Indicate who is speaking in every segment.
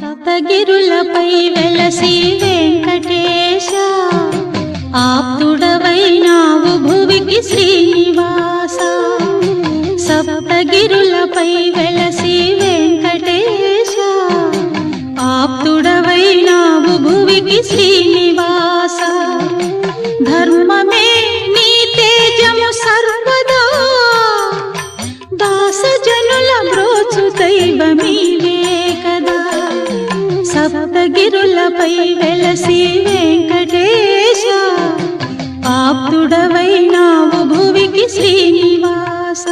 Speaker 1: సప్తగిరులపై వెలసి వెంకటేశ ఆప్తుడవైనావు భువికి శ్రీనివాస. సప్తగిరులపై వెలసి వెంకటేశ ఆప్తుడవైనావు భువికి శ్రీనివాస. ధర్మమే నీ తేజము సర్వదా దాసజనుల బ్రోచు దైవమీవే సప్తగిరులపై వెలసి వెంకటేశ ఆప్తుడవైనావు భువికి శ్రీనివాస.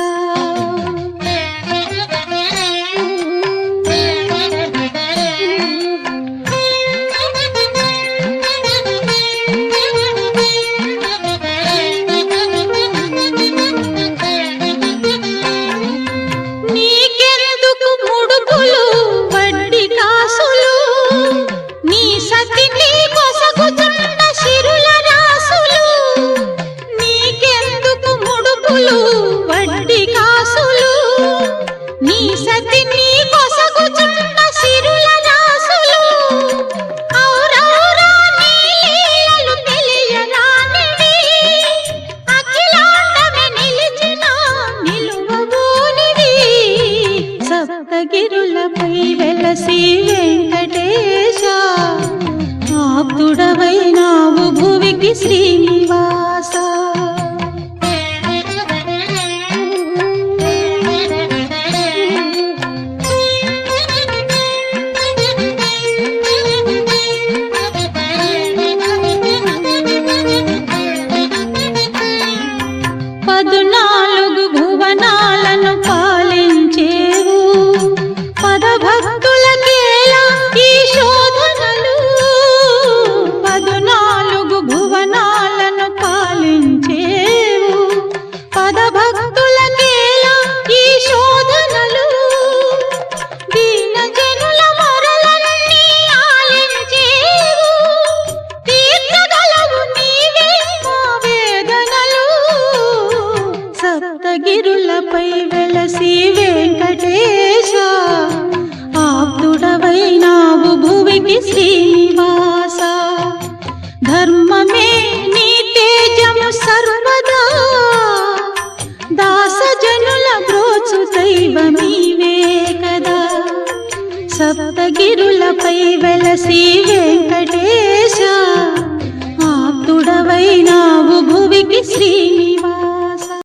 Speaker 1: సప్తగిరులపై వెలసి వెంకటేశ ఆప్తుడవైనావు భువికి శ్రీనివాస. పదునాలుగు భువనా శ్రీనివాస ధర్మమే నీ తేజము సర్వదా. దాస బ్రోచు దైవమీవే కదా. సప్తగిరులపై వెలసి వెంకటేశ. ఆప్తుడవైనావు భువికి శ్రీ